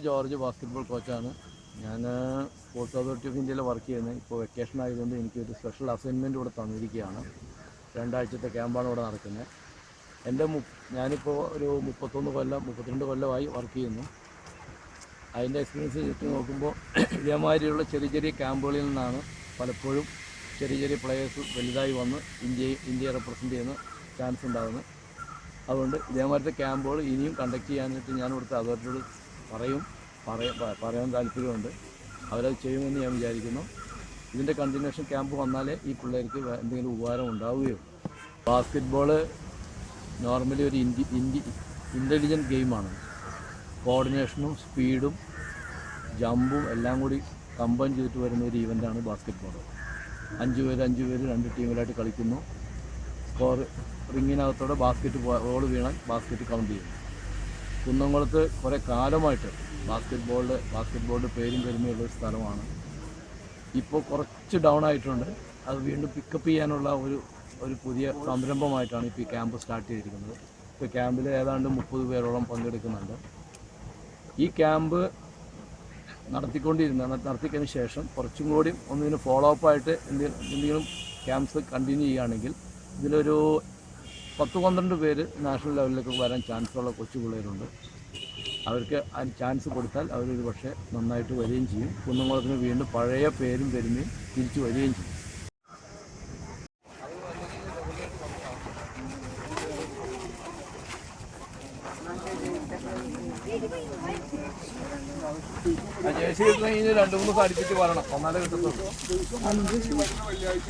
George basketball കോച്ചാണ് ഞാൻ sports authority of ഇന്ത്യയിൽ വർക്ക് ചെയ്യുന്നത് ഇപ്പോൾ വെക്കേഷൻ ആയതുകൊണ്ട് എനിക്കൊരു സ്പെഷ്യൽ അസൈൻമെന്റ് ഇവിടെ തന്നിരിക്കുകയാണ്. രണ്ടാഴ്ചത്തെ ക്യാമ്പാണ് ഇവിടെ നടക്കുന്നത്. എന്റെ മു ഞാനിപ്പോൾ ഒരു മുപ്പത്തൊന്ന് കൊല്ലം മുപ്പത്തിരണ്ട് കൊല്ലമായി വർക്ക് ചെയ്യുന്നു. അതിന്റെ എക്സ്പീരിയൻസ് വെച്ച് നോക്കുമ്പോൾ ഇതേമാതിരിയുള്ള ചെറിയ ചെറിയ ക്യാമ്പുകളിൽ നിന്നാണ് പലപ്പോഴും ചെറിയ ചെറിയ പ്ലെയേഴ്സ് വലുതായി വന്ന് ഇന്ത്യയെ ഇന്ത്യയെ റെപ്രസെന്റ് ചെയ്യുന്ന ചാൻസ് ഉണ്ടാകുന്നത്. അതുകൊണ്ട് ഇതേമാതിരത്തെ ക്യാമ്പുകൾ ഇനിയും കണ്ടക്ട് ചെയ്യാനായിട്ട് ഞാൻ ഇവിടുത്തെ അതോറിറ്റിയോട് പറയും. പറയാൻ താല്പര്യമുണ്ട്. അവരത് ചെയ്യുമെന്ന് ഞാൻ വിചാരിക്കുന്നു. ഇതിന്റെ കണ്ടിന്യൂഷൻ ക്യാമ്പ് വന്നാലേ ഈ പിള്ളേർക്ക് എന്തെങ്കിലും ഉപകാരം ഉണ്ടാവുകയുള്ളൂ. ബാസ്കറ്റ്ബോൾ നോർമലി ഒരു ഇൻഡി ഇന്റലിജന്റ് ഗെയിമാണ് കോർഡിനേഷനും സ്പീഡും ജമ്പും എല്ലാം കൂടി കമ്പൈൻ ചെയ്തിട്ട് വരുന്ന ഒരു ഈവന്റാണ് ബാസ്കറ്റ്ബോൾ അഞ്ച് പേര് അഞ്ച് പേര് രണ്ട് ടീമിലായിട്ട് കളിക്കുന്നു. സ്കോർ റിങ്ങിനകത്തോടെ ബാസ്ക്കറ്റ് ബോൾ വീണാൽ ബാസ്ക്കറ്റ് കൗണ്ട് ചെയ്യും. കുന്നംകുളത്ത് കുറേ കാലമായിട്ട് ബാസ്കറ്റ് ബോളിൽ ബാസ്കറ്റ് പേരും പെരുമയുള്ള ഒരു സ്ഥലമാണ്. ഇപ്പോൾ കുറച്ച് ഡൗൺ ആയിട്ടുണ്ട്. അത് വീണ്ടും പിക്കപ്പ് ചെയ്യാനുള്ള ഒരു ഒരു പുതിയ സംരംഭമായിട്ടാണ് ഇപ്പോൾ ഈ ക്യാമ്പ് സ്റ്റാർട്ട് ചെയ്തിരിക്കുന്നത്. ഇപ്പോൾ ക്യാമ്പിൽ ഏതാണ്ട് മുപ്പത് പേരോളം പങ്കെടുക്കുന്നുണ്ട്. ഈ ക്യാമ്പ് നടത്തിക്കൊണ്ടിരുന്ന നടത്തിക്കതിന് ശേഷം കുറച്ചും കൂടി ഒന്നിന് ഫോളോ അപ്പ് ആയിട്ട് എന്തെങ്കിലും എന്തെങ്കിലും ക്യാമ്പ്സ് കണ്ടിന്യൂ ചെയ്യുകയാണെങ്കിൽ ഇതിലൊരു പത്ത് പന്ത്രണ്ട് പേര് നാഷണൽ ലെവലിലേക്ക് വരാൻ ചാൻസുള്ള കൊച്ചു പിള്ളേരുണ്ട്. അവർക്ക് ആ ചാൻസ് കൊടുത്താൽ അവരൊരു പക്ഷേ നന്നായിട്ട് വരികയും ചെയ്യും. കുന്നംകുളത്തിന് വീണ്ടും പഴയ പേരും പെരുമയും തിരിച്ചു വരികയും ചെയ്യും. കിട്ടുന്ന കഴിഞ്ഞ് രണ്ട് മൂന്ന് ദിവസം അടുപ്പിച്ച് വരണം. ഒന്നാലേ കിട്ടത്തുള്ളൂ. വെള്ളിയാഴ്ച